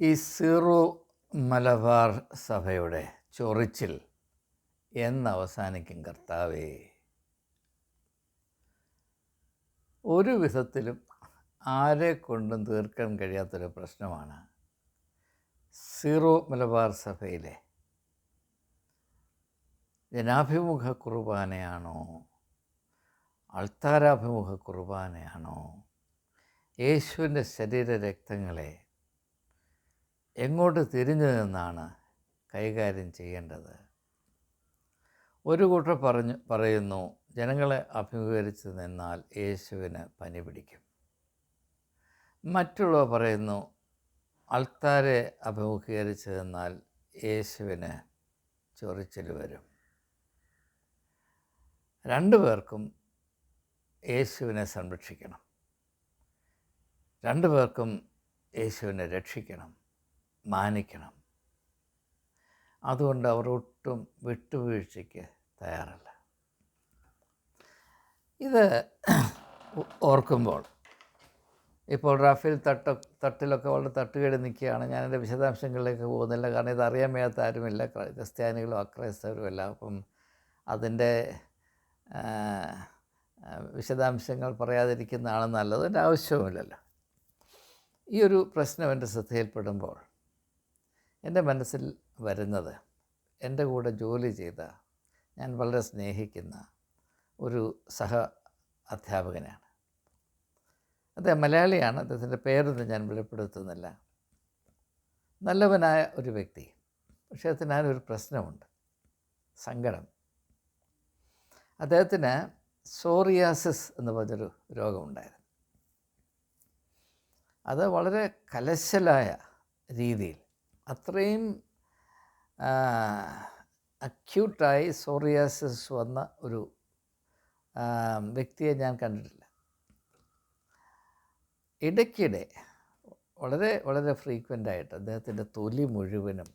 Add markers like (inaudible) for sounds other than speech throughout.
ഈ സീറോ മലബാർ സഭയുടെ ചൊറിച്ചിൽ എന്നവസാനിക്കും കർത്താവേ. ഒരു വിധത്തിലും ആരെ കൊണ്ടും തീർക്കാൻ കഴിയാത്തൊരു പ്രശ്നമാണ് സീറോ മലബാർ സഭയിലെ ജനാഭിമുഖ കുർബാനയാണോ അൾത്താരാഭിമുഖ കുർബാനയാണോ യേശുവിന്റെ ശരീര രക്തങ്ങളെ എങ്ങോട്ട് തിരിഞ്ഞു നിന്നാണ് കൈകാര്യം ചെയ്യേണ്ടത്? ഒരു കൂട്ടർ പറഞ്ഞു പറയുന്നു ജനങ്ങളെ അഭിമുഖീകരിച്ച് നിന്നാൽ യേശുവിന് പനി പിടിക്കും. മറ്റുള്ളവർ പറയുന്നു ആൾക്കാരെ അഭിമുഖീകരിച്ച് നിന്നാൽ യേശുവിന് ചൊറിച്ചിൽ വരും. രണ്ടു പേർക്കും യേശുവിനെ സംരക്ഷിക്കണം. രണ്ടു പേർക്കും യേശുവിനെ രക്ഷിക്കണം. മാനിക്കണം. അതുകൊണ്ട് അവർ ഒട്ടും വിട്ടുവീഴ്ചയ്ക്ക് തയ്യാറല്ല. ഇത് ഓർക്കുമ്പോൾ ഇപ്പോൾ റഫേൽ തട്ട തട്ടിലൊക്കെ വളരെ തട്ടുകേട് നിൽക്കുകയാണ്. ഞാൻ വിശദാംശങ്ങളിലേക്ക് പോകുന്നില്ല. കാരണം ഇത് അറിയാൻ വയ്യാത്ത ആരുമില്ല. ക്രൈ- ക്രിസ്ത്യാനികളും അക്രൈസ്തവരും എല്ലാം. അപ്പം അതിന്റെ വിശദാംശങ്ങൾ പറയാതിരിക്കുന്നതാണ് നല്ലത്. എന്റെ ആവശ്യവുമില്ലല്ലോ. ഈ ഒരു പ്രശ്നം എന്റെ ശ്രദ്ധയിൽപ്പെടുമ്പോൾ എന്റെ മനസ്സിൽ വരുന്നത് എന്റെ കൂടെ ജോലി ചെയ്ത ഞാൻ വളരെ സ്നേഹിക്കുന്ന ഒരു സഹ അധ്യാപകനാണ്. അദ്ദേഹം മലയാളിയാണ് അദ്ദേഹത്തിന്റെ പേരൊന്നും ഞാൻ വെളിപ്പെടുത്തുന്നില്ല. നല്ലവനായ ഒരു വ്യക്തി പക്ഷേ അതിന് അതിനൊരു പ്രശ്നമുണ്ട് സങ്കടം. അദ്ദേഹത്തിന് സോറിയാസിസ് എന്ന് പറഞ്ഞൊരു രോഗമുണ്ടായിരുന്നു. അത് വളരെ കലശലായ രീതിയിൽ അത്രയും അക്യൂട്ടായി സോറിയാസിസ് വന്ന ഒരു വ്യക്തിയെ ഞാൻ കണ്ടിട്ടില്ല. ഇടയ്ക്കിടെ വളരെ വളരെ ഫ്രീക്വന്റ് ആയിട്ട് അദ്ദേഹത്തിന്റെ തൊലി മുഴുവനും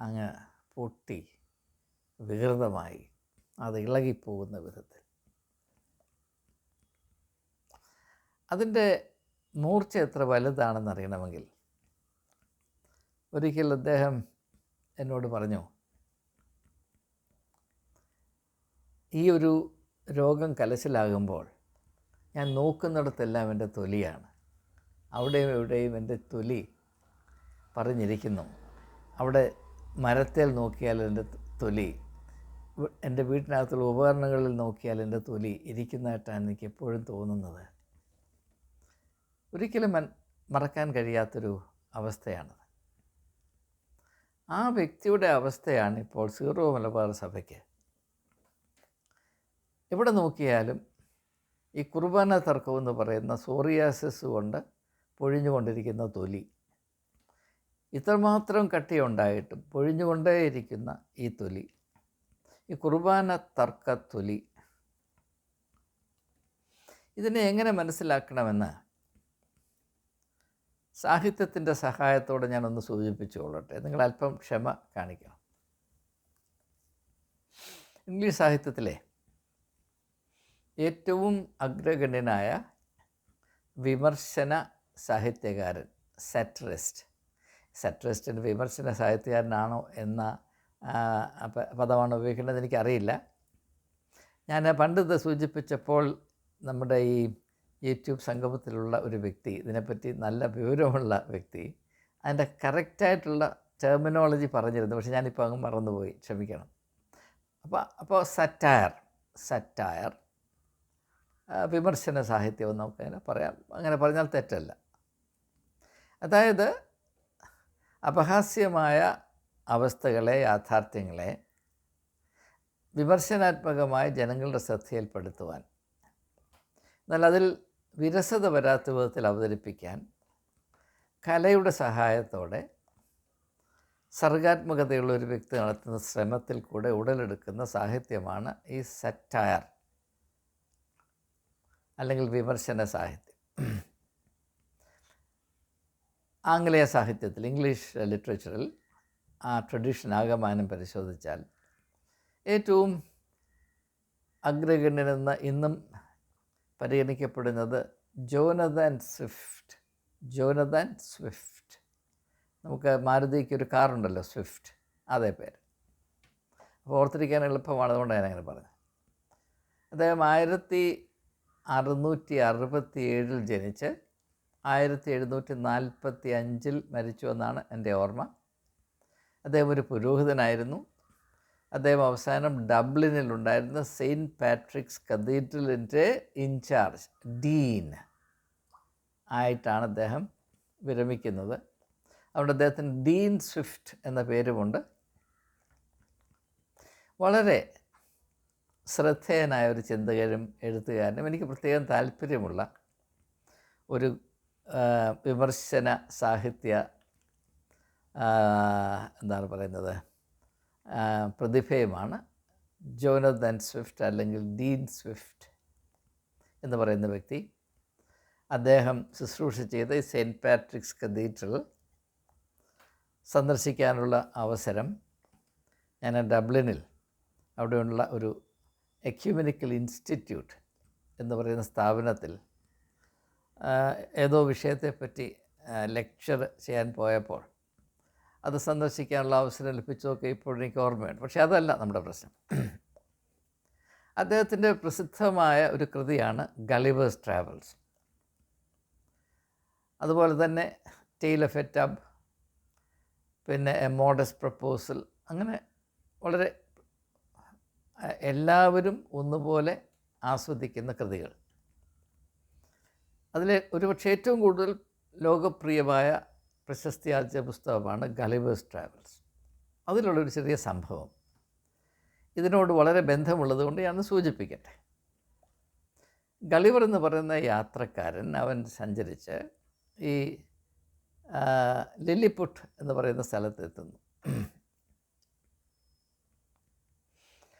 അങ്ങ് പൊട്ടി വികൃതമായി അത് ഇളകിപ്പോകുന്ന വിധത്തിൽ. അതിന്റെ മൂർച്ച എത്ര വലുതാണെന്ന് അറിയണമെങ്കിൽ ഒരിക്കൽ അദ്ദേഹം എന്നോട് പറഞ്ഞു ഈ ഒരു രോഗം കലശലാകുമ്പോൾ ഞാൻ നോക്കുന്നിടത്തെല്ലാം എന്റെ തൊലിയാണ്. അവിടെയും എവിടെയും എന്റെ തൊലി പറഞ്ഞിരിക്കുന്നു. അവിടെ മരത്തേൽ നോക്കിയാൽ എന്റെ തൊലി എന്റെ വീട്ടിനകത്തുള്ള ഉപകരണങ്ങളിൽ നോക്കിയാൽ എന്റെ തൊലി ഇരിക്കുന്നതായിട്ടാണ് എനിക്ക് എപ്പോഴും തോന്നുന്നത്. ഒരിക്കലും മറക്കാൻ കഴിയാത്തൊരു അവസ്ഥയാണത്. ആ വ്യക്തിയുടെ അവസ്ഥയാണ് ഇപ്പോൾ സീറോ മലബാർ സഭയ്ക്ക്. എവിടെ നോക്കിയാലും ഈ കുർബാന തർക്കം എന്ന് പറയുന്ന സോറിയാസിസ് കൊണ്ട് പൊഴിഞ്ഞുകൊണ്ടിരിക്കുന്ന തൊലി. ഇത്രമാത്രം കട്ടിയുണ്ടായിട്ടും പൊഴിഞ്ഞുകൊണ്ടേയിരിക്കുന്ന ഈ തൊലി ഈ കുർബാന തർക്ക തൊലി ഇതിനെ എങ്ങനെ മനസ്സിലാക്കണമെന്ന് സാഹിത്യത്തിന്റെ സഹായത്തോടെ ഞാനൊന്ന് സൂചിപ്പിച്ചുകൊള്ളട്ടെ. നിങ്ങൾ അല്പം ക്ഷമ കാണിക്കണം. ഇംഗ്ലീഷ് സാഹിത്യത്തിലെ ഏറ്റവും അഗ്രഗണ്യനായ വിമർശന സാഹിത്യകാരൻ സാറ്ററിസ്റ്റ് സാറ്ററിസ്റ്റിന് വിമർശന സാഹിത്യകാരനാണോ എന്ന പദമാണ് ഉപയോഗിക്കേണ്ടത് എനിക്കറിയില്ല. ഞാൻ പണ്ട് സൂചിപ്പിച്ചപ്പോൾ നമ്മുടെ ഈ യൂട്യൂബ് സംഗമത്തിലുള്ള ഒരു വ്യക്തി ഇതിനെപ്പറ്റി നല്ല വിവരമുള്ള വ്യക്തി അതിന്റെ കറക്റ്റായിട്ടുള്ള ടെർമിനോളജി പറഞ്ഞിരുന്നു. പക്ഷേ ഞാനിപ്പോൾ അങ്ങ് മറന്നുപോയി. ക്ഷമിക്കണം. അപ്പോൾ അപ്പോൾ സറ്റയർ സറ്റയർ വിമർശന സാഹിത്യം എന്ന് നമുക്കങ്ങനെ പറയാം. അങ്ങനെ പറഞ്ഞാൽ തെറ്റല്ല. അതായത് അപഹാസ്യമായ അവസ്ഥകളെ യാഥാർത്ഥ്യങ്ങളെ വിമർശനാത്മകമായി ജനങ്ങളുടെ ശ്രദ്ധയിൽപ്പെടുത്തുവാൻ. എന്നാൽ അതിൽ വിരസത വരാത്ത വിധത്തിൽ അവതരിപ്പിക്കാൻ കലയുടെ സഹായത്തോടെ സർഗാത്മകതയുള്ള ഒരു വ്യക്തി നടത്തുന്ന ശ്രമത്തിൽ കൂടെ ഉടലെടുക്കുന്ന സാഹിത്യമാണ് ഈ സറ്റയർ അല്ലെങ്കിൽ വിമർശന സാഹിത്യം. ആംഗലേയ സാഹിത്യത്തിൽ ഇംഗ്ലീഷ് ലിറ്ററേച്ചറിൽ ആ ട്രഡീഷൻ ആകമാനം പരിശോധിച്ചാൽ ഏറ്റവും അഗ്രഗണ്യനെന്ന ഇന്നും പരിഗണിക്കപ്പെടുന്നത് ജോനദാൻ സ്വിഫ്റ്റ്. ജോനദാൻ സ്വിഫ്റ്റ്. നമുക്ക് മാരുതിക്ക് ഒരു കാറുണ്ടല്ലോ സ്വിഫ്റ്റ്. അതേ പേര്. അപ്പോൾ ഓർത്തിരിക്കാൻ എളുപ്പമാണ് അതുകൊണ്ട് ഞാൻ അങ്ങനെ പറഞ്ഞത്. അദ്ദേഹം ആയിരത്തി അറുന്നൂറ്റി അറുപത്തി ഏഴിൽ ജനിച്ച് ആയിരത്തി എഴുന്നൂറ്റി നാൽപ്പത്തി അഞ്ചിൽ മരിച്ചു എന്നാണ് എന്റെ ഓർമ്മ. അദ്ദേഹം ഒരു പുരോഹിതനായിരുന്നു. അദ്ദേഹം അവസാനം ഡബ്ലിനിലുണ്ടായിരുന്ന സെയിന്റ് പാട്രിക്സ് കത്തീഡ്രലിന്റെ ഇൻചാർജ് ഡീൻ ആയിട്ടാണ് അദ്ദേഹം വിരമിക്കുന്നത്. അതുകൊണ്ട് അദ്ദേഹത്തിന് ഡീൻ സ്വിഫ്റ്റ് എന്ന പേരുമുണ്ട്. വളരെ ശ്രദ്ധേയനായ ഒരു ചിന്തകരും എഴുത്തുകാരനും എനിക്ക് പ്രത്യേകം താല്പര്യമുള്ള ഒരു വിമർശന സാഹിത്യ എന്താണ് പറയുന്നത്? പ്രതിഭയുമാണ് ജോനതൻ സ്വിഫ്റ്റ് അല്ലെങ്കിൽ ഡീൻ സ്വിഫ്റ്റ് എന്ന് പറയുന്ന വ്യക്തി. അദ്ദേഹം ശുശ്രൂഷ ചെയ്ത സെയിന്റ് പാട്രിക്സ് കത്തീഡ്രൽ സന്ദർശിക്കാനുള്ള അവസരം ഞാൻ ഡബ്ലിനിൽ അവിടെയുള്ള ഒരു എക്യുമെനിക്കൽ ഇൻസ്റ്റിറ്റ്യൂട്ട് എന്ന് പറയുന്ന സ്ഥാപനത്തിൽ ഏതോ വിഷയത്തെപ്പറ്റി ലെക്ചർ ചെയ്യാൻ പോയപ്പോൾ അത് സന്ദർശിക്കാനുള്ള അവസരം ലഭിച്ചതൊക്കെ ഇപ്പോഴും എനിക്ക് ഓർമ്മയുണ്ട്. പക്ഷേ അതല്ല നമ്മുടെ പ്രശ്നം. അദ്ദേഹത്തിന്റെ പ്രസിദ്ധമായ ഒരു കൃതിയാണ് ഗളിവേഴ്സ് ട്രാവൽസ്. അതുപോലെ തന്നെ ടെയിൽ ഓഫ് എ ടബ് പിന്നെ എ മോഡസ് പ്രപ്പോസൽ അങ്ങനെ വളരെ എല്ലാവരും ഒന്നുപോലെ ആസ്വദിക്കുന്ന കൃതികൾ. അതിൽ ഒരുപക്ഷെ ഏറ്റവും കൂടുതൽ ലോകപ്രിയമായ പ്രശസ്തിയാർജിച്ച പുസ്തകമാണ് ഗലിവേഴ്സ് ട്രാവൽസ് അതിലുള്ളൊരു ചെറിയ സംഭവം. ഇതിനോട് വളരെ ബന്ധമുള്ളത് കൊണ്ട് ഞാൻ സൂചിപ്പിക്കട്ടെ. ഗളിവർ എന്ന് പറയുന്ന യാത്രക്കാരൻ അവൻ സഞ്ചരിച്ച് ഈ ലില്ലിപുട്ട് എന്ന് പറയുന്ന സ്ഥലത്തെത്തുന്നു.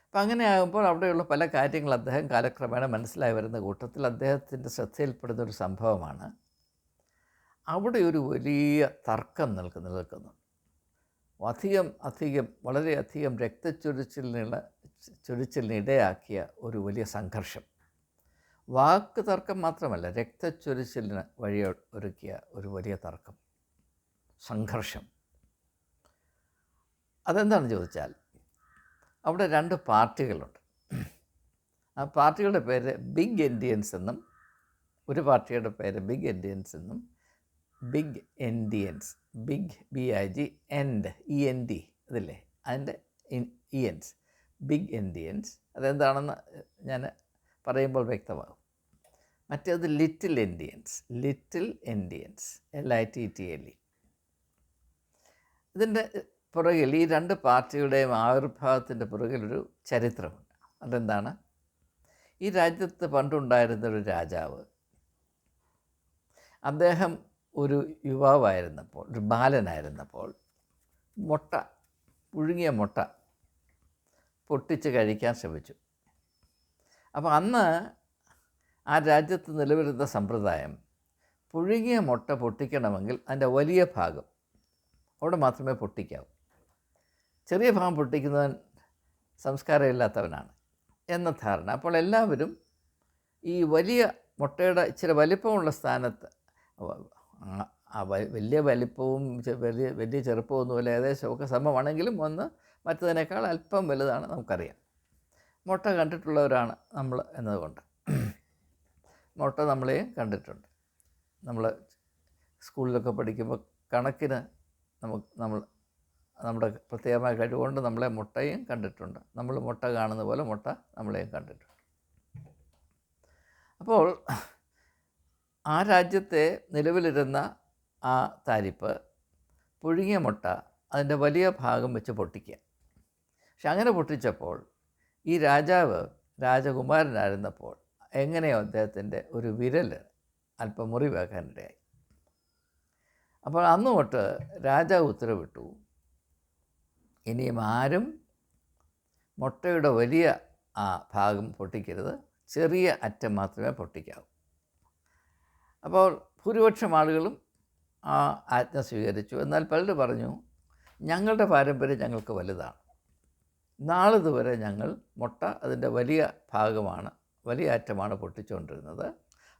അപ്പം അങ്ങനെ ആകുമ്പോൾ അവിടെയുള്ള പല കാര്യങ്ങൾ അദ്ദേഹം കാലക്രമേണ മനസ്സിലായി വരുന്ന കൂട്ടത്തിൽ അദ്ദേഹത്തിന്റെ ശ്രദ്ധയിൽപ്പെടുന്ന ഒരു സംഭവമാണ്. അവിടെ ഒരു വലിയ തർക്കം നിൽക്ക് നിൽക്കുന്നു അധികം അധികം വളരെയധികം രക്തച്ചൊരിച്ചിലിനുള്ള ചൊരിച്ചിലിനിടയാക്കിയ ഒരു വലിയ സംഘർഷം. വാക്ക് തർക്കം മാത്രമല്ല രക്തച്ചൊരിച്ചിലിന് വഴി ഒരുക്കിയ ഒരു വലിയ തർക്കം സംഘർഷം. അതെന്താണെന്ന് ചോദിച്ചാൽ അവിടെ രണ്ട് പാർട്ടികളുണ്ട്. ആ പാർട്ടികളുടെ പേര് ബിഗ് ഇന്ത്യൻസ് എന്നും ഒരു പാർട്ടിയുടെ പേര് ബിഗ് ഇന്ത്യൻസ് എന്നും big endians big B I G end E N D അതല്ലേ? അതിന്റെ ഇ എൻസ് ബിഗ് എൻഡിയൻസ് അതെന്താണെന്ന് ഞാൻ പറയുമ്പോൾ വ്യക്തമാകും. മറ്റേത് little endians little endians L I T T L E ഇതിന്റെ പുറകിൽ ഈ രണ്ട് പാർട്ടിയുടെയും ആവിർഭാവത്തിന്റെ പുറകിലൊരു ചരിത്രമുണ്ട്. അതെന്താണ്? ഈ രാജ്യത്ത് പണ്ടുണ്ടായിരുന്ന ഒരു രാജാവ് അദ്ദേഹം ഒരു യുവാവായിരുന്നപ്പോൾ ഒരു ബാലനായിരുന്നപ്പോൾ മുട്ട പുഴുങ്ങിയ മുട്ട പൊട്ടിച്ച് കഴിക്കാൻ ശ്രമിച്ചു. അപ്പോൾ അന്ന് ആ രാജ്യത്ത് നിലവിലുന്ന സമ്പ്രദായം പുഴുങ്ങിയ മുട്ട പൊട്ടിക്കണമെങ്കിൽ അതിന്റെ വലിയ ഭാഗം അവിടെ മാത്രമേ പൊട്ടിക്കാവൂ. ചെറിയ ഭാഗം പൊട്ടിക്കുന്നവൻ സംസ്കാരമില്ലാത്തവനാണ് എന്ന ധാരണ. അപ്പോൾ എല്ലാവരും ഈ വലിയ മുട്ടയുടെ ഇച്ചിരി വലിപ്പമുള്ള സ്ഥാനത്ത് വലിയ വലിപ്പവും വലിയ വലിയ ചെറുപ്പമൊന്നുമില്ല ഏകദേശമൊക്കെ സമമാണെങ്കിലും ഒന്ന് മറ്റതിനേക്കാൾ അല്പം വലുതാണ് നമുക്കറിയാം. മുട്ട കണ്ടിട്ടുള്ളവരാണ് നമ്മൾ എന്നതുകൊണ്ട്. മുട്ട നമ്മളെയും കണ്ടിട്ടുണ്ട്. നമ്മൾ സ്കൂളിലൊക്കെ പഠിക്കുമ്പോൾ കണക്കിന് നമുക്ക് നമ്മൾ നമ്മുടെ പ്രത്യേകമായ കഴിവുകൊണ്ട് നമ്മളെ മുട്ടയും കണ്ടിട്ടുണ്ട്. നമ്മൾ മുട്ട കാണുന്ന പോലെ മുട്ട നമ്മളെയും കണ്ടിട്ടുണ്ട്. അപ്പോൾ ആ രാജ്യത്തെ നിലവിലിരുന്ന ആ താരിപ്പ് പുഴുങ്ങിയ മുട്ട അതിന്റെ വലിയ ഭാഗം വെച്ച് പൊട്ടിക്കുക. പക്ഷെ അങ്ങനെ പൊട്ടിച്ചപ്പോൾ ഈ രാജാവ് രാജകുമാരനായിരുന്നപ്പോൾ എങ്ങനെയോ അദ്ദേഹത്തിന്റെ ഒരു വിരൽ അല്പം മുറിവാക്കാനിടയായി. അപ്പോൾ അന്ന് തൊട്ട് രാജാവ് ഉത്തരവിട്ടു ഇനിയും ആരും മുട്ടയുടെ വലിയ ആ ഭാഗം പൊട്ടിക്കരുത് ചെറിയ അറ്റം മാത്രമേ പൊട്ടിക്കാവൂ. അപ്പോൾ ഭൂരിപക്ഷം ആളുകളും ആ ആജ്ഞ സ്വീകരിച്ചു. എന്നാൽ പലരും പറഞ്ഞു ഞങ്ങളുടെ പാരമ്പര്യം ഞങ്ങൾക്ക് വലുതാണ്. നാളിതുവരെ ഞങ്ങൾ മുട്ട അതിന്റെ വലിയ ഭാഗമാണ് വലിയ അറ്റമാണ് പൊട്ടിച്ചുകൊണ്ടിരുന്നത്.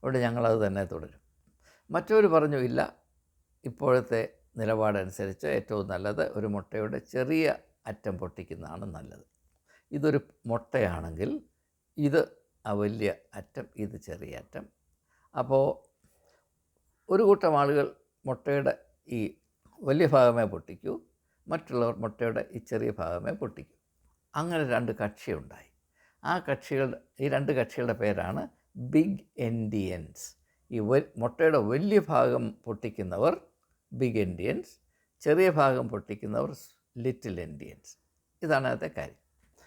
അവിടെ ഞങ്ങളത് തന്നെ തുടരും. മറ്റവർ പറഞ്ഞു ഇല്ല ഇപ്പോഴത്തെ നിലപാടനുസരിച്ച് ഏറ്റവും നല്ലത് ഒരു മുട്ടയുടെ ചെറിയ അറ്റം പൊട്ടിക്കുന്നതാണ് നല്ലത്. ഇതൊരു മുട്ടയാണെങ്കിൽ ഇത് വലിയ അറ്റം ഇത് ചെറിയ അറ്റം. അപ്പോൾ ഒരു കൂട്ടം ആളുകൾ മുട്ടയുടെ ഈ വലിയ ഭാഗമേ പൊട്ടിക്കൂ മറ്റുള്ളവർ മുട്ടയുടെ ഈ ചെറിയ ഭാഗമേ പൊട്ടിക്കൂ. അങ്ങനെ രണ്ട് കക്ഷിയുണ്ടായി. ആ കക്ഷികളുടെ ഈ രണ്ട് കക്ഷികളുടെ പേരാണ് ബിഗ് എൻഡിയൻസ്. ഈ മുട്ടയുടെ വലിയ ഭാഗം പൊട്ടിക്കുന്നവർ ബിഗ് എൻഡിയൻസ് ചെറിയ ഭാഗം പൊട്ടിക്കുന്നവർ ലിറ്റിൽ എൻഡിയൻസ്. ഇതാണ് അതിന്റെ കാര്യം.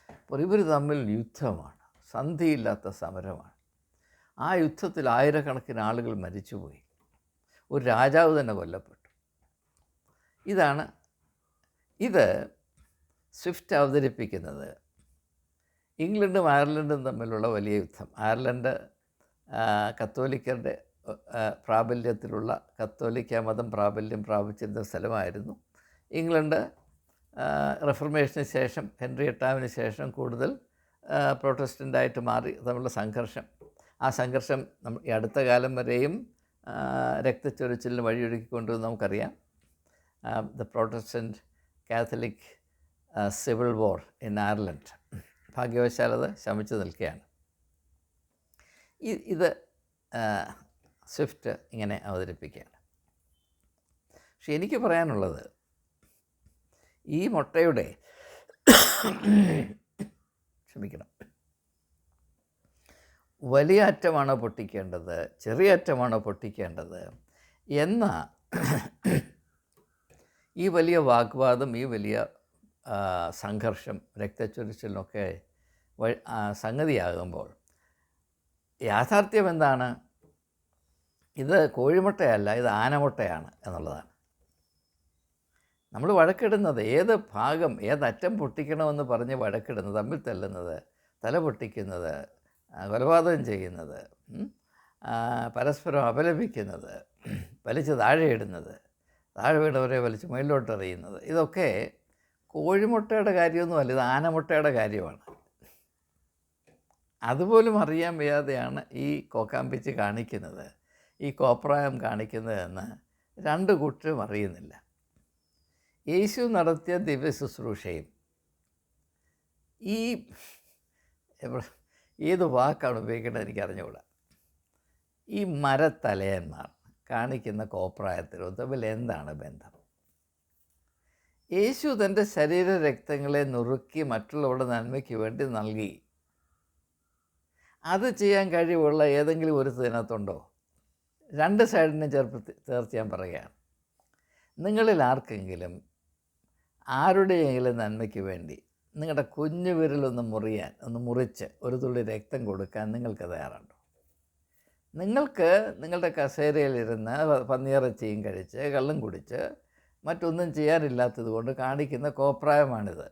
അപ്പോൾ ഇവർ തമ്മിൽ യുദ്ധമാണ്. സന്ധിയില്ലാത്ത സമരമാണ്. ആ യുദ്ധത്തിൽ ആയിരക്കണക്കിന് ആളുകൾ മരിച്ചുപോയി. ഒരു രാജാവ് തന്നെ കൊല്ലപ്പെട്ടു. ഇതാണ് ഇത് സ്വിഫ്റ്റ് അവതരിപ്പിക്കുന്നത് ഇംഗ്ലണ്ടും അയർലൻഡും തമ്മിലുള്ള വലിയ യുദ്ധം. അയർലൻഡ് കത്തോലിക്കരുടെ പ്രാബല്യത്തിലുള്ള കത്തോലിക്ക മതം പ്രാബല്യം പ്രാപിച്ചിരുന്ന സ്ഥലമായിരുന്നു. ഇംഗ്ലണ്ട് റിഫർമേഷന് ശേഷം ഹെൻറി എട്ടാമിന് ശേഷം കൂടുതൽ പ്രൊട്ടസ്റ്റന്റായിട്ട് മാറി. തമ്മിലുള്ള സംഘർഷം. ആ സംഘർഷം ഈ അടുത്ത കാലം വരെയും രക്തച്ചൊരിച്ചിലിന് വഴിയൊരുക്കിക്കൊണ്ടു നമുക്കറിയാം. The Protestant Catholic civil war in Ireland ഭാഗ്യവശാൽ അത് ശമിച്ചു നിൽക്കുകയാണ്. ഇത് സ്വിഫ്റ്റ് ഇങ്ങനെ അവതരിപ്പിക്കുകയാണ്. പക്ഷെ എനിക്ക് പറയാനുള്ളത് ഈ മുട്ടയുടെ ക്ഷമിക്കണം വലിയ അറ്റമാണോ പൊട്ടിക്കേണ്ടത് ചെറിയ അറ്റമാണോ പൊട്ടിക്കേണ്ടത്. എന്ന ഈ വലിയ വാഗ്വാദം ഈ വലിയ സംഘർഷം രക്തച്ചൊരിച്ചിലൊക്കെ സംഗതിയാകുമ്പോൾ യാഥാർത്ഥ്യം എന്താണ്? ഇത് കോഴിമുട്ടയല്ല ഇത് ആനമുട്ടയാണ് എന്നുള്ളതാണ്. നമ്മൾ വഴക്കിടുന്നത് ഏത് ഭാഗം ഏതറ്റം പൊട്ടിക്കണമെന്ന് പറഞ്ഞ് വഴക്കിടുന്നത് തമ്മിൽ തല്ലുന്നത് തല പൊട്ടിക്കുന്നത് കൊലപാതകം ചെയ്യുന്നത് പരസ്പരം അപലപിക്കുന്നത് വലിച്ച് താഴെ ഇടുന്നത് താഴെ വീണവരെ വലിച്ച് മുകളിലോട്ട് എറിയുന്നത്. ഇതൊക്കെ കോഴിമുട്ടയുടെ കാര്യമൊന്നുമല്ല ഇത് ആനമുട്ടയുടെ കാര്യമാണ്. അതുപോലും അറിയാൻ വയ്യാതെയാണ് ഈ കോക്കാമ്പിച്ച് കാണിക്കുന്നത്. ഈ കോപ്രായം കാണിക്കുന്നതെന്ന് രണ്ട് കൂട്ടരും അറിയുന്നില്ല. യേശു നടത്തിയ ദിവ്യ ശുശ്രൂഷയും ഈ ഏത് വാക്കാണ് ഉപയോഗിക്കേണ്ടത് എനിക്ക് അറിഞ്ഞുകൂടാ ഈ മരത്തലയന്മാർ കാണിക്കുന്ന കോപ്രായത്തിലോ തമ്മിൽ എന്താണ് ബന്ധം? യേശു തന്റെ ശരീര രക്തങ്ങളെ നുറുക്കി മറ്റുള്ളവരുടെ നന്മയ്ക്ക് വേണ്ടി നൽകി. അത് ചെയ്യാൻ കഴിവുള്ള ഏതെങ്കിലും ഒരു ഇതിനകത്തുണ്ടോ? രണ്ട് സൈഡിനും ചേർപ്പ് ചേർത്ത് ഞാൻ പറയുകയാണ്. നിങ്ങളിൽ ആർക്കെങ്കിലും ആരുടെയെങ്കിലും നന്മയ്ക്ക് വേണ്ടി നിങ്ങളുടെ കുഞ്ഞു വിരലൊന്ന് മുറിയാൻ ഒന്ന് മുറിച്ച് ഒരു തുള്ളി രക്തം കൊടുക്കാൻ നിങ്ങൾക്ക് തയ്യാറുണ്ടോ? നിങ്ങൾക്ക് നിങ്ങളുടെ കസേരയിലിരുന്ന് പന്നിയിറച്ചിയും കഴിച്ച് കള്ളും കുടിച്ച് മറ്റൊന്നും ചെയ്യാനില്ലാത്തത് കൊണ്ട് കാണിക്കുന്ന കോപ്രായമാണിത്.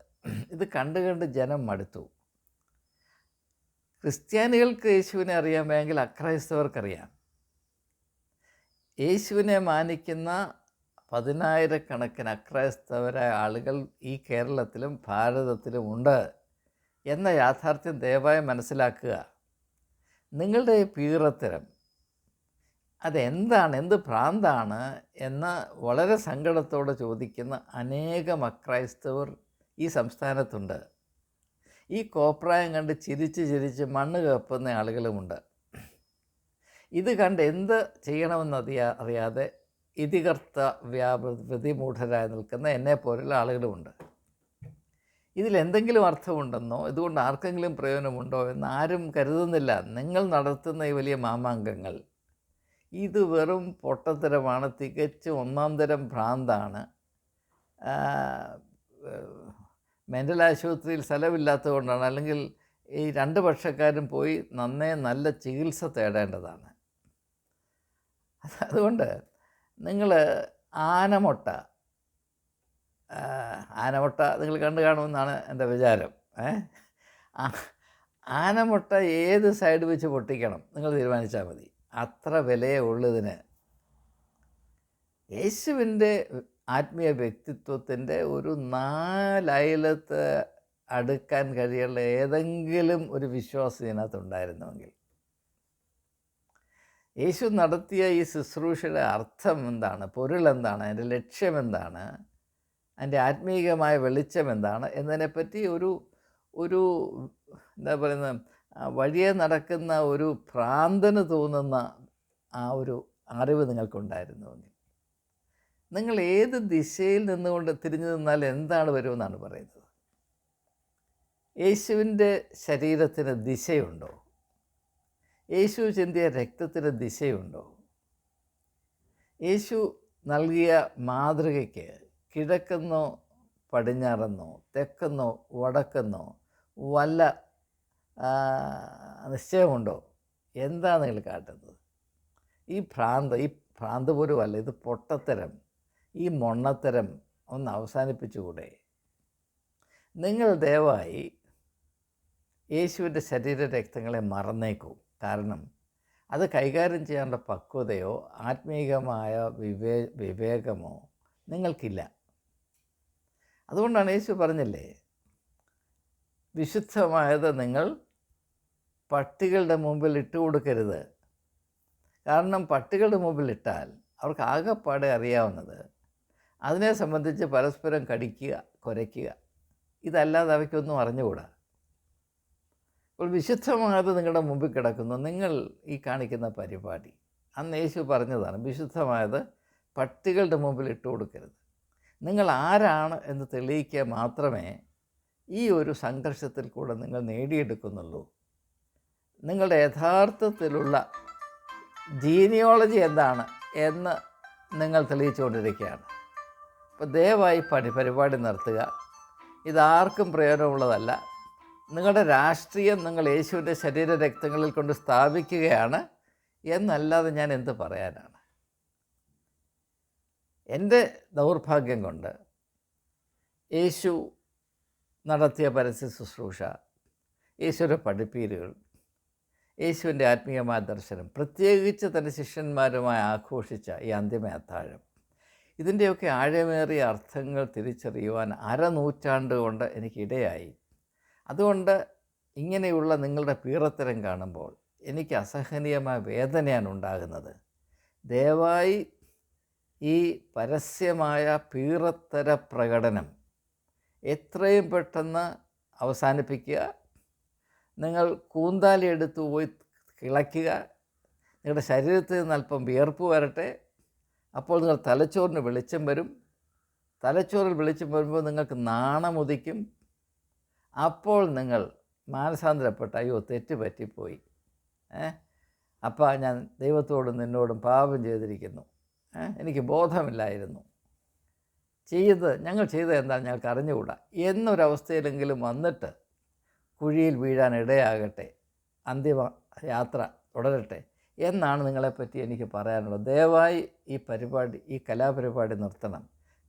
ഇത് കണ്ട് കണ്ട് ജനം മടുത്തു. ക്രിസ്ത്യാനികൾക്ക് യേശുവിനെ അറിയാമെങ്കിൽ അക്രൈസ്തവർക്കറിയാം. യേശുവിനെ മാനിക്കുന്ന പതിനായിരക്കണക്കിന് അക്രൈസ്തവരായ ആളുകൾ ഈ കേരളത്തിലും ഭാരതത്തിലും ഉണ്ട് എന്ന യാഥാർത്ഥ്യം ദയവായി മനസ്സിലാക്കുക. നിങ്ങളുടെ ഈ പീറത്തരം അതെന്താണ് എന്ത് ഭ്രാന്താണ് എന്ന് വളരെ സങ്കടത്തോടെ ചോദിക്കുന്ന അനേകം അക്രൈസ്തവർ ഈ സംസ്ഥാനത്തുണ്ട്. ഈ കോപ്രായം കണ്ട് ചിരിച്ച് ചിരിച്ച് മണ്ണ് കപ്പുന്ന ആളുകളുമുണ്ട്. ഇത് കണ്ട് എന്ത് ചെയ്യണമെന്ന് അറിയാ അറിയാതെ ഇതികർത്ത വ്യാപ പ്രതിമൂഢരായി നിൽക്കുന്ന എന്നെപ്പോലുള്ള ആളുകളുമുണ്ട്. ഇതിലെന്തെങ്കിലും അർത്ഥമുണ്ടെന്നോ ഇതുകൊണ്ട് ആർക്കെങ്കിലും പ്രയോജനമുണ്ടോ എന്ന് ആരും കരുതുന്നില്ല. നിങ്ങൾ നടത്തുന്ന ഈ വലിയ മാമാങ്കങ്ങൾ ഇത് വെറും പൊട്ടത്തരമാണ് തികച്ചും ഒന്നാം തരം ഭ്രാന്താണ്. മെന്റൽ ആശുപത്രിയിൽ സ്ഥലമില്ലാത്തത് കൊണ്ടാണ് അല്ലെങ്കിൽ ഈ രണ്ട് പക്ഷക്കാരും പോയി നന്നേ നല്ല ചികിത്സ തേടേണ്ടതാണ്. അതുകൊണ്ട് നിങ്ങൾ ആനമുട്ട ആനമൊട്ട നിങ്ങൾ കണ്ടു കാണുമെന്നാണ് എന്റെ വിചാരം. ഏ? ആനമുട്ട ഏത് സൈഡ് വെച്ച് പൊട്ടിക്കണം നിങ്ങൾ തീരുമാനിച്ചാൽ മതി. അത്ര വിലയേ ഉള്ളതിന് യേശുവിന്റെ ആത്മീയ വ്യക്തിത്വത്തിന്റെ ഒരു നാലയലത്ത് അടുക്കാൻ കഴിയുള്ള ഏതെങ്കിലും ഒരു വിശ്വാസം ഇതിനകത്തുണ്ടായിരുന്നുവെങ്കിൽ യേശു നടത്തിയ ഈ ശുശ്രൂഷയുടെ അർത്ഥം എന്താണ്? പൊരുൾ എന്താണ്? അതിന്റെ ലക്ഷ്യം എന്താണ്? അതിന്റെ ആത്മീയമായ വെളിച്ചം എന്താണ്? എന്നതിനെപ്പറ്റി ഒരു ഒരു എന്താ പറയുന്നത്? വഴിയെ നടക്കുന്ന ഒരു ഭ്രാന്തന് തോന്നുന്ന ആ ഒരു അറിവ് നിങ്ങൾക്കുണ്ടായിരുന്നു. നിങ്ങൾ ഏത് ദിശയിൽ നിന്നുകൊണ്ട് തിരിഞ്ഞു നിന്നാൽ എന്താണ് വരുമെന്നാണ് പറയുന്നത്? യേശുവിന്റെ ശരീരത്തിന് ദിശയുണ്ടോ? യേശു ചിന്തിയ രക്തത്തിന് ദിശയുണ്ടോ? യേശു നൽകിയ മാതൃകയ്ക്ക് കിഴക്കെന്നോ പടിഞ്ഞാറെന്നോ തെക്കെന്നോ വടക്കെന്നോ വല്ല നിശ്ചയമുണ്ടോ? എന്താ നിങ്ങൾ കാട്ടുന്നത്? ഈ ഭ്രാന്ത് ഈ ഭ്രാന്ത് പോലും അല്ല ഇത് പൊട്ടത്തരം ഈ മൊണ്ണത്തരം ഒന്ന് അവസാനിപ്പിച്ചുകൂടെ. നിങ്ങൾ ദയവായി യേശുവിന്റെ ശരീര രക്തങ്ങളെ മറന്നേക്കൂ. കാരണം അത് കൈകാര്യം ചെയ്യാനുള്ള പക്വതയോ ആത്മീകമായ വിവേ വിവേകമോ നിങ്ങൾക്കില്ല. അതുകൊണ്ടാണ് യേശു പറഞ്ഞില്ലേ വിശുദ്ധമായത് നിങ്ങൾ പട്ടികളുടെ മുമ്പിൽ ഇട്ട് കൊടുക്കരുത്. കാരണം പട്ടികളുടെ മുമ്പിൽ ഇട്ടാൽ അവർക്ക് ആകെപ്പാടെ അറിയാവുന്നത്. അതിനെ സംബന്ധിച്ച് പരസ്പരം കടിക്കുക കുരയ്ക്കുക ഇതല്ലാതെ അവയ്ക്കൊന്നും അറിഞ്ഞുകൂടാ. അപ്പോൾ വിശുദ്ധമായത് നിങ്ങളുടെ മുമ്പിൽ കിടക്കുന്നു. നിങ്ങൾ ഈ കാണിക്കുന്ന പരിപാടി. അന്ന് യേശു പറഞ്ഞതാണ് വിശുദ്ധമായത് പട്ടികളുടെ മുമ്പിൽ ഇട്ട് കൊടുക്കരുത്. നിങ്ങൾ ആരാണ് എന്ന് തെളിയിക്കുക മാത്രമേ ഈ ഒരു സംഘർഷത്തിൽ കൂടെ നിങ്ങൾ നേടിയെടുക്കുന്നുള്ളൂ. നിങ്ങളുടെ യഥാർത്ഥത്തിലുള്ള ജീനിയോളജി എന്താണ് എന്ന് നിങ്ങൾ തെളിയിച്ചുകൊണ്ടിരിക്കുകയാണ്. അപ്പോൾ ദയവായി പരിപാടി നടത്തുക ഇതാർക്കും പ്രയോജനമുള്ളതല്ല. നിങ്ങളുടെ രാഷ്ട്രീയം നിങ്ങൾ യേശുവിന്റെ ശരീര രക്തങ്ങളിൽ കൊണ്ട് സ്ഥാപിക്കുകയാണ് എന്നല്ലാതെ ഞാൻ എന്ത് പറയാനാണ്? എന്റെ ദൗർഭാഗ്യം കൊണ്ട് യേശു നടത്തിയ പരസ്യ ശുശ്രൂഷ യേശുവിന്റെ പഠിപ്പീരുകൾ യേശുവിന്റെ ആത്മീയമായ ദർശനം പ്രത്യേകിച്ച് തന്റെ ശിഷ്യന്മാരുമായി ആഘോഷിച്ച ഈ അന്തിമ അത്താഴം ഇതിന്റെയൊക്കെ ആഴമേറിയ അർത്ഥങ്ങൾ തിരിച്ചറിയുവാൻ അരനൂറ്റാണ്ട് കൊണ്ട് എനിക്കിടയായി. അതുകൊണ്ട് ഇങ്ങനെയുള്ള നിങ്ങളുടെ പീറത്തരം കാണുമ്പോൾ എനിക്ക് അസഹനീയമായ വേദനയാണ് ഉണ്ടാകുന്നത്. ദയവായി ഈ പരസ്യമായ പീറത്തര പ്രകടനം എത്രയും പെട്ടെന്ന് അവസാനിപ്പിക്കുക. നിങ്ങൾ കൂന്താലി എടുത്ത് പോയി കിളയ്ക്കുക. നിങ്ങളുടെ ശരീരത്തിൽ നിന്ന് അല്പം വിയർപ്പ് വരട്ടെ. അപ്പോൾ നിങ്ങൾ തലച്ചോറിന് വെളിച്ചം വരും. തലച്ചോറിൽ വെളിച്ചം വരുമ്പോൾ നിങ്ങൾക്ക് നാണമുദിക്കും അപ്പോൾ നിങ്ങൾ മാനസാന്തരപ്പെട്ട അയ്യോ തെറ്റ് ഏ? അപ്പം ഞാൻ ദൈവത്തോടും നിന്നോടും പാപം ചെയ്തിരിക്കുന്നു. എനിക്ക് ബോധമില്ലായിരുന്നു. ചെയ്ത് ഞങ്ങൾ ചെയ്തത് എന്താണ് ഞങ്ങൾക്ക് അറിഞ്ഞുകൂടാ. എന്നൊരവസ്ഥയിലെങ്കിലും വന്നിട്ട് കുഴിയിൽ വീഴാൻ ഇടയാകട്ടെ. അന്തിമ യാത്ര തുടരട്ടെ എന്നാണ് നിങ്ങളെപ്പറ്റി എനിക്ക് പറയാനുള്ളത്. ദയവായി ഈ പരിപാടി ഈ കലാപരിപാടി നിർത്തണം.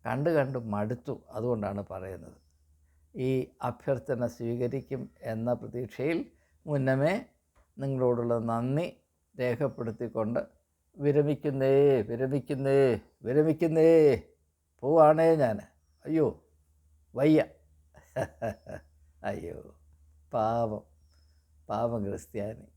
കണ്ട് കണ്ട് മടുത്തു അതുകൊണ്ടാണ് പറയുന്നത്. ഈ അഭ്യർത്ഥന സ്വീകരിക്കും എന്ന പ്രതീക്ഷയിൽ മുന്നമേ നിങ്ങളോടുള്ള നന്ദി രേഖപ്പെടുത്തിക്കൊണ്ട് വിരമിക്കുന്നേ വിരമിക്കുന്നേ വിരമിക്കുന്നേ. പോവാണേ ഞാൻ അയ്യോ വയ്യ. (laughs) അയ്യോ പാവം പാവം ക്രിസ്ത്യാനി.